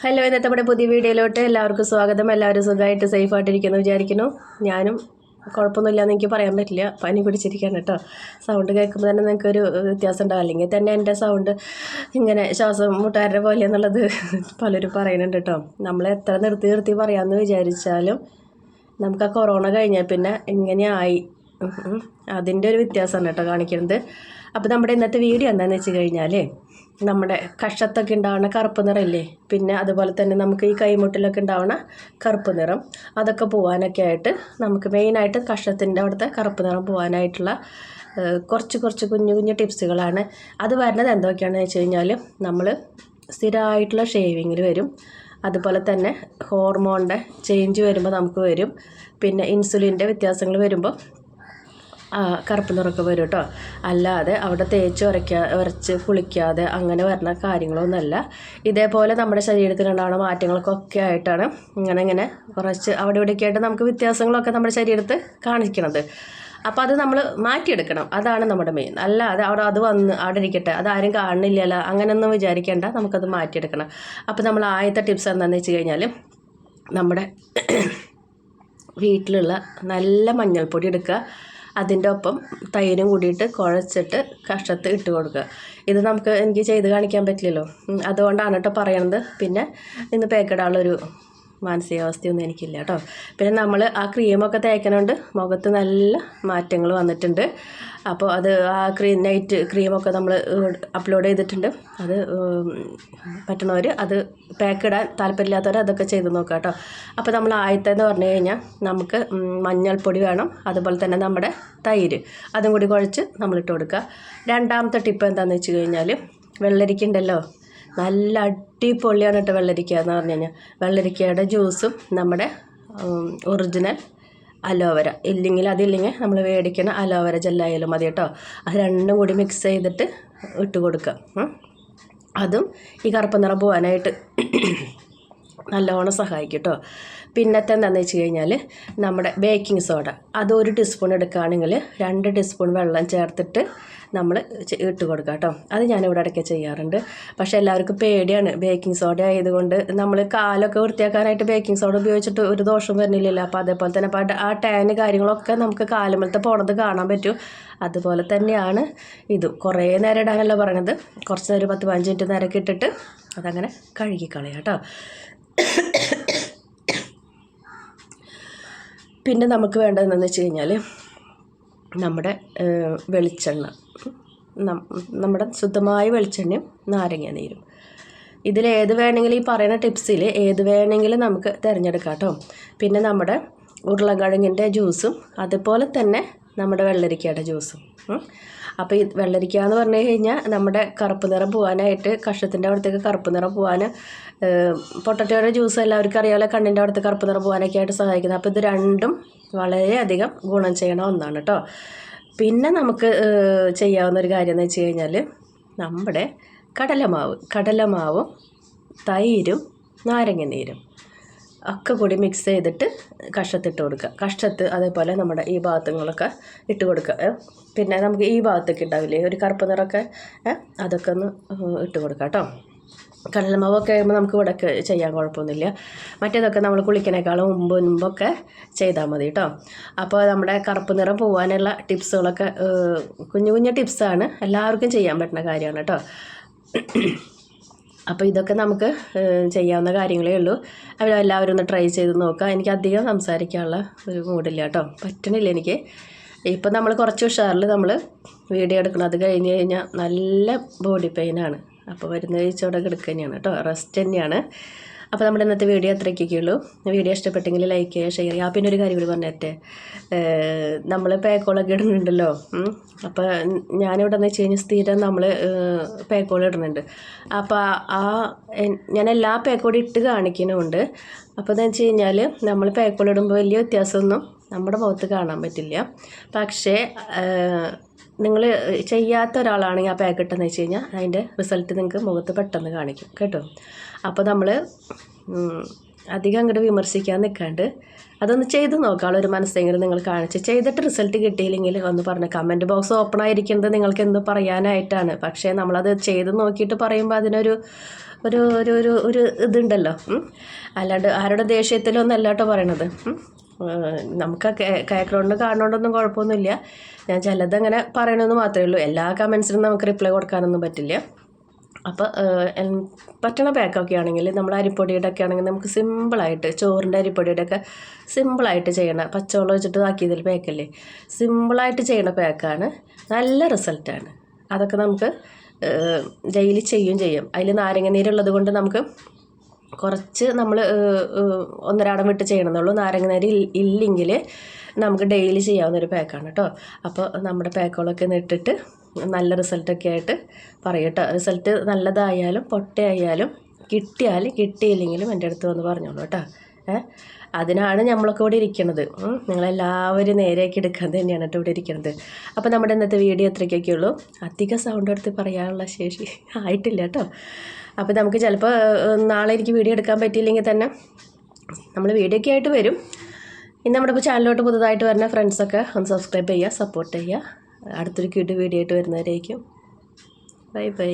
Hello ഇന്നത്തെ നമ്മുടെ പുതിയ വീഡിയോയിലോട്ട് എല്ലാവർക്കും സ്വാഗതം. എല്ലാവരും സുഖമായിട്ട് സേഫായിട്ടിരിക്കുന്നു വിചാരിക്കുന്നു. ഞാനും കുഴപ്പമൊന്നുമില്ല എന്ന് എനിക്ക് പറയാൻ പറ്റില്ല. പനി പിടിച്ചിരിക്കുകയാണ് കേട്ടോ. സൗണ്ട് കേൾക്കുമ്പോൾ തന്നെ നിങ്ങൾക്കൊരു വ്യത്യാസം ഉണ്ടാവും. അല്ലെങ്കിൽ തന്നെ എന്റെ സൗണ്ട് ഇങ്ങനെ ശ്വാസം മുട്ടാരുടെ പോലെ എന്നുള്ളത് പലരും പറയുന്നുണ്ട് കേട്ടോ. നമ്മൾ എത്ര നിർത്തി നിർത്തി പറയാമെന്ന് വിചാരിച്ചാലും നമുക്ക് ആ കൊറോണ കഴിഞ്ഞാൽ പിന്നെ ഇങ്ങനെയായി. അതിന്റെ ഒരു വ്യത്യാസമാണ് കേട്ടോ കാണിക്കുന്നത്. അപ്പോൾ നമ്മുടെ ഇന്നത്തെ വീഡിയോ എന്താണെന്ന് വെച്ച് കഴിഞ്ഞാൽ നമ്മുടെ കഷത്തൊക്കെ ഉണ്ടാവുന്ന കറുപ്പ് നിറമില്ലേ പിന്നെ അതുപോലെ തന്നെ നമുക്ക് ഈ കൈമുട്ടിലൊക്കെ ഉണ്ടാവുന്ന കറുപ്പ് നിറം. അതൊക്കെ പോകാനൊക്കെ ആയിട്ട് നമുക്ക് മെയിനായിട്ട് കഷത്തിന്റെ അവിടുത്തെ കറുപ്പ് നിറം പോകാനായിട്ടുള്ള കുറച്ച് കുറച്ച് കുഞ്ഞു കുഞ്ഞു ടിപ്സുകളാണ്. അത് വരുന്നത് എന്തൊക്കെയാണെന്ന് വെച്ച് കഴിഞ്ഞാൽ നമ്മൾ സ്ഥിരമായിട്ടുള്ള ഷേവിങ്ങിൽ വരും. അതുപോലെ തന്നെ ഹോർമോണിന്റെ ചേഞ്ച് വരുമ്പോൾ നമുക്ക് വരും. പിന്നെ ഇൻസുലിന്റെ വ്യത്യാസങ്ങൾ വരുമ്പോൾ കറുപ്പ് നിറമൊക്കെ വരും കേട്ടോ അല്ലാതെ അവിടെ തേച്ച് ഉരയ്ക്കാ ഉരച്ച് കുളിക്കാതെ അങ്ങനെ വരുന്ന കാര്യങ്ങളൊന്നുമല്ല. ഇതേപോലെ നമ്മുടെ ശരീരത്തിലുണ്ടാവുന്ന മാറ്റങ്ങൾക്കൊക്കെ ആയിട്ടാണ് ഇങ്ങനെ ഇങ്ങനെ കുറച്ച് അവിടെ ഇവിടെയൊക്കെ ആയിട്ട് നമുക്ക് വ്യത്യാസങ്ങളൊക്കെ നമ്മുടെ ശരീരത്ത് കാണിക്കണത്. അപ്പോൾ അത് നമ്മൾ മാറ്റിയെടുക്കണം. അതാണ് നമ്മുടെ മെയിൻ അല്ലാതെ അവിടെ അത് വന്ന് അവിടെ ഇരിക്കട്ടെ അത് ആരും കാണുന്നില്ലല്ലോ അങ്ങനെയൊന്നും വിചാരിക്കേണ്ട നമുക്കത് മാറ്റിയെടുക്കണം. അപ്പോൾ നമ്മൾ ആദ്യത്തെ ടിപ്സ് എന്താണെന്ന് വെച്ച് കഴിഞ്ഞാൽ നമ്മുടെ വീട്ടിലുള്ള നല്ല മഞ്ഞൾപ്പൊടി എടുക്കുക. അതിന്റെ ഒപ്പം തൈരും കൂടിയിട്ട് കുഴച്ചിട്ട് കഷത്ത് ഇട്ട് കൊടുക്കുക. ഇത് നമുക്ക് എനിക്ക് ചെയ്ത് കാണിക്കാൻ പറ്റില്ലല്ലോ. അതുകൊണ്ടാണ് കേട്ടോ പറയണത്. പിന്നെ ഇന്ന് പേക്കിടാനുള്ളൊരു മാനസികാവസ്ഥയൊന്നും എനിക്കില്ല കേട്ടോ. പിന്നെ നമ്മൾ ആ ക്രീമൊക്കെ തേക്കണോണ്ട് മുഖത്ത് നല്ല മാറ്റങ്ങൾ വന്നിട്ടുണ്ട്. അപ്പോൾ അത് ആ ക്രീ നൈറ്റ് ക്രീമൊക്കെ നമ്മൾ അപ്ലോഡ് ചെയ്തിട്ടുണ്ട്. അത് പറ്റണവർ അത് പാക്ക് ഇടാൻ താല്പര്യമില്ലാത്തവർ അതൊക്കെ ചെയ്ത് നോക്കുക കേട്ടോ. അപ്പോൾ നമ്മൾ ആദ്യത്തെ എന്ന് പറഞ്ഞു കഴിഞ്ഞാൽ നമുക്ക് മഞ്ഞൾപ്പൊടി വേണം. അതുപോലെ തന്നെ നമ്മുടെ തൈര്. അതും കൂടി കുഴച്ച് നമ്മളിട്ട് കൊടുക്കുക രണ്ടാമത്തെ ടിപ്പ് എന്താണെന്ന് വെച്ച് കഴിഞ്ഞാൽ വെള്ളരിക്ക ഉണ്ടല്ലോ. നല്ല അടിപൊളിയാണ് കേട്ടോ വെള്ളരിക്ക എന്ന് പറഞ്ഞു കഴിഞ്ഞാൽ വെള്ളരിക്കയുടെ ജ്യൂസും നമ്മുടെ ഒറിജിനൽ അലോവര. ഇല്ലെങ്കിൽ അതില്ലെങ്കിൽ നമ്മൾ മേടിക്കുന്ന അലോവര ജെല്ലായാലും മതി കേട്ടോ. അത് രണ്ടും കൂടി മിക്സ് ചെയ്തിട്ട് ഇട്ട് കൊടുക്കുക. അതും ഈ കറുപ്പ് നിറം പോകാനായിട്ട് നല്ലോണം സഹായിക്കും കേട്ടോ പിന്നത്തെ എന്താണെന്ന് വെച്ച് കഴിഞ്ഞാൽ നമ്മുടെ ബേക്കിംഗ് സോഡ അത് ഒരു ടീസ്പൂൺ എടുക്കുകയാണെങ്കിൽ രണ്ട് ടീസ്പൂൺ വെള്ളം ചേർത്തിട്ട് നമ്മൾ ഇട്ട് കൊടുക്കുക കേട്ടോ അത് ഞാനിവിടെ ഇടയ്ക്ക് ചെയ്യാറുണ്ട്. പക്ഷേ എല്ലാവർക്കും പേടിയാണ്. ബേക്കിംഗ് സോഡ ആയതുകൊണ്ട് നമ്മൾ കാലൊക്കെ വൃത്തിയാക്കാനായിട്ട് ബേക്കിംഗ് സോഡ ഉപയോഗിച്ചിട്ട് ഒരു ദോഷം വരുന്നില്ലല്ലോ. അപ്പോൾ അതേപോലെ തന്നെ അപ്പോൾ ആ ടാന് കാര്യങ്ങളൊക്കെ നമുക്ക് കാലുമലത്തെ പോണത് കാണാൻ പറ്റും. അതുപോലെ തന്നെയാണ് ഇതും. കുറേ നേരം ഇടാനല്ല പറയണത്. കുറച്ച് നേരം പത്ത് പതിനഞ്ച് മിനിറ്റ് നേരമൊക്കെ ഇട്ടിട്ട് അതങ്ങനെ കഴുകിക്കളയാം കേട്ടോ പിന്നെ നമുക്ക് വേണ്ടതെന്ന് വെച്ച് കഴിഞ്ഞാൽ നമ്മുടെ വെളിച്ചെണ്ണ. നമ്മുടെ ശുദ്ധമായ വെളിച്ചെണ്ണയും നാരങ്ങ നീരും. ഇതിൽ ഏത് വേണമെങ്കിലും ഈ പറയുന്ന ടിപ്സിൽ ഏത് വേണമെങ്കിലും നമുക്ക് തിരഞ്ഞെടുക്കാം കേട്ടോ. പിന്നെ നമ്മുടെ ഉരുളക്കിഴങ്ങിന്റെ ജ്യൂസും അതുപോലെ തന്നെ നമ്മുടെ വെള്ളരിക്കയുടെ ജ്യൂസും. അപ്പോൾ ഈ വെള്ളരിക്ക എന്ന് പറഞ്ഞു കഴിഞ്ഞാൽ നമ്മുടെ കറുപ്പ് നിറം പോകാനായിട്ട് കഷത്തിന്റെ അവിടത്തേക്ക് കറുപ്പ് നിറം പോകാൻ പൊട്ടറ്റോയുടെ ജ്യൂസ് എല്ലാവർക്കും അറിയാമല്ലോ കണ്ണിന്റെ അവിടുത്തെ കറുപ്പ് നിറം പോകാനൊക്കെ ആയിട്ട് സഹായിക്കുന്നത്. അപ്പോൾ ഇത് രണ്ടും വളരെയധികം ഗുണം ചെയ്യണ ഒന്നാണ് കേട്ടോ പിന്നെ നമുക്ക് ചെയ്യാവുന്ന ഒരു കാര്യം എന്ന് വെച്ച് കഴിഞ്ഞാൽ നമ്മുടെ കടലമാവ് കടലമാവും തൈരും നാരങ്ങ നീരും ഒക്കെ കൂടി മിക്സ് ചെയ്തിട്ട് കഷത്തിട്ട് കൊടുക്കുക. കഷത്ത് അതേപോലെ നമ്മുടെ ഈ ഭാഗത്തുങ്ങളൊക്കെ ഇട്ട് കൊടുക്കുക. പിന്നെ നമുക്ക് ഈ ഭാഗത്തൊക്കെ ഉണ്ടാവില്ലേ ഒരു കറുപ്പ് നിറമൊക്കെ അതൊക്കെ ഒന്ന് ഇട്ട് കൊടുക്കുക കേട്ടോ. കടലമാവൊക്കെ ആകുമ്പോൾ നമുക്ക് ഇവിടെ ചെയ്യാൻ കുഴപ്പമൊന്നുമില്ല. മറ്റേതൊക്കെ നമ്മൾ കുളിക്കണേക്കാളും മുമ്പ് മുമ്പൊക്കെ ചെയ്താൽ മതി കേട്ടോ. അപ്പോൾ നമ്മുടെ കറുപ്പ് നിറം പോകാനുള്ള ടിപ്സുകളൊക്കെ കുഞ്ഞു കുഞ്ഞു ടിപ്സാണ് എല്ലാവർക്കും ചെയ്യാൻ പറ്റുന്ന കാര്യമാണ് കേട്ടോ. അപ്പോൾ ഇതൊക്കെ നമുക്ക് ചെയ്യാവുന്ന കാര്യങ്ങളേ ഉള്ളൂ. അവർ എല്ലാവരും ഒന്ന് ട്രൈ ചെയ്ത് നോക്കുക എനിക്ക് അധികം സംസാരിക്കാനുള്ള ഒരു മൂഡില്ല കേട്ടോ. പറ്റണില്ല എനിക്ക്. ഇപ്പം നമ്മൾ കുറച്ച് ഉഷാറിൽ നമ്മൾ വീഡിയോ എടുക്കണം. അത് കഴിഞ്ഞ് കഴിഞ്ഞാൽ നല്ല ബോഡി പെയിനാണ് അപ്പോൾ വരുന്ന കഴിച്ചവിടെ കിടക്കുക തന്നെയാണ് കേട്ടോ. റെസ്റ്റ് തന്നെയാണ്. അപ്പോൾ നമ്മുടെ ഇന്നത്തെ വീഡിയോ അത്രയ്ക്കൊക്കെ ഉള്ളൂ. വീഡിയോ ഇഷ്ടപ്പെട്ടെങ്കിൽ ലൈക്ക് ചെയ്യുക ഷെയർ ചെയ്യുക. പിന്നെ ഒരു കാര്യം കൂടി പറഞ്ഞേറ്റെ നമ്മൾ പേക്കോളൊക്കെ ഇടുന്നുണ്ടല്ലോ. അപ്പോൾ ഞാനിവിടെ എന്ന് വെച്ച് കഴിഞ്ഞാൽ സ്ഥിരം നമ്മൾ പേക്കോൾ ഇടുന്നുണ്ട്. അപ്പോൾ ആ ഞാൻ എല്ലാ പേക്കോടും ഇട്ട് കാണിക്കുന്നുമുണ്ട്. അപ്പോൾ എന്ന് വെച്ച് കഴിഞ്ഞാൽ നമ്മൾ പേക്കോൾ ഇടുമ്പോൾ വലിയ വ്യത്യാസമൊന്നും നമ്മുടെ മുഖത്ത് കാണാൻ പറ്റില്ല. പക്ഷേ നിങ്ങൾ ചെയ്യാത്ത ഒരാളാണെങ്കിൽ ആ പാക്ക് ഇട്ടെന്ന് വെച്ച് കഴിഞ്ഞാൽ അതിന്റെ റിസൾട്ട് നിങ്ങൾക്ക് മുഖത്ത് പെട്ടെന്ന് കാണിക്കും. കേട്ടോ? അപ്പോൾ നമ്മൾ അധികം അങ്ങോട്ട് വിമർശിക്കാൻ നിൽക്കാണ്ട് അതൊന്ന് ചെയ്ത് നോക്കാനുള്ള ഒരു മനസ്സെങ്കിലും നിങ്ങൾ കാണിച്ച് ചെയ്തിട്ട് റിസൾട്ട് കിട്ടിയില്ലെങ്കിൽ ഒന്ന് പറഞ്ഞു കമന്റ് ബോക്സ് ഓപ്പൺ ആയിരിക്കുന്നത് നിങ്ങൾക്ക് എന്ത് പറയാനായിട്ടാണ്. പക്ഷേ നമ്മളത് ചെയ്ത് നോക്കിയിട്ട് പറയുമ്പോൾ അതിനൊരു ഒരു ഒരു ഒരു ഒരു ഇതുണ്ടല്ലോ. അല്ലാണ്ട് ആരുടെ ദേഷ്യത്തിലൊന്നും കേട്ടോ പറയണത്. നമുക്ക് കേൾക്കണോണ്ട് കാണണോണ്ടൊന്നും കുഴപ്പമൊന്നുമില്ല. ഞാൻ ചിലതങ്ങനെ പറയണമെന്ന് മാത്രമേ ഉള്ളൂ. എല്ലാ കമൻസിനും നമുക്ക് റിപ്ലൈ കൊടുക്കാനൊന്നും പറ്റില്ല. അപ്പോൾ പറ്റണ പാക്കൊക്കെ ആണെങ്കിൽ നമ്മൾ അരിപ്പൊടിയുടെ ഒക്കെ ആണെങ്കിൽ നമുക്ക് സിമ്പിളായിട്ട് ചോറിന്റെ അരിപ്പൊടിയുടെ ഒക്കെ സിമ്പിളായിട്ട് ചെയ്യണ പച്ചവെള്ളം വെച്ചിട്ട് ആക്കിയതിൽ പാക്കല്ലേ? സിമ്പിളായിട്ട് ചെയ്യണ പാക്കാണ്. നല്ല റിസൾട്ടാണ്. അതൊക്കെ നമുക്ക് ഡെയിലി ചെയ്യും ചെയ്യും. അതിൽ നാരങ്ങ നീരുള്ളത് കൊണ്ട് നമുക്ക് കുറച്ച് നമ്മൾ ഒന്നരാടം വിട്ട് ചെയ്യണമെന്നുള്ളൂ നാരങ്ങ നീര് ഇൽ- ഇല്ലെങ്കിൽ നമുക്ക് ഡെയിലി ചെയ്യാവുന്ന ഒരു പാക്കാണ് കേട്ടോ അപ്പോൾ നമ്മുടെ പാക്കുകളൊക്കെ നിട്ടിട്ട് നല്ല റിസൾട്ടൊക്കെ ആയിട്ട് പറയട്ടോ റിസൾട്ട് നല്ലതായാലും പൊട്ടയായാലും കിട്ടിയാൽ കിട്ടിയില്ലെങ്കിലും എന്റെ അടുത്ത് വന്ന് പറഞ്ഞോളൂ കേട്ടോ അതിനാണ് നമ്മളൊക്കെ ഇവിടെ ഇരിക്കുന്നത്. നിങ്ങളെല്ലാവരും നേരെയൊക്കെ എടുക്കാൻ തന്നെയാണ് കേട്ടോ ഇവിടെ ഇരിക്കുന്നത് അപ്പോൾ നമ്മുടെ ഇന്നത്തെ വീഡിയോ എത്രയ്ക്കൊക്കെ ഉള്ളൂ. അധികം സൗണ്ട് എടുത്ത് പറയാനുള്ള ശേഷി ആയിട്ടില്ല കേട്ടോ. അപ്പോൾ നമുക്ക് ചിലപ്പോൾ നാളെ എനിക്ക് വീഡിയോ എടുക്കാൻ പറ്റിയില്ലെങ്കിൽ തന്നെ നമ്മൾ വീഡിയോ ഒക്കെ ആയിട്ട് വരും. ഇനി നമ്മുടെ ചാനലിലോട്ട് പുതുതായിട്ട് വരുന്ന ഫ്രണ്ട്സൊക്കെ ഒന്ന് സബ്സ്ക്രൈബ് ചെയ്യുക സപ്പോർട്ട് ചെയ്യുക. അടുത്തൊരു ക്യൂട്ട് വീഡിയോ ആയിട്ട് വരുന്നവരായിരിക്കും ബൈ ബൈ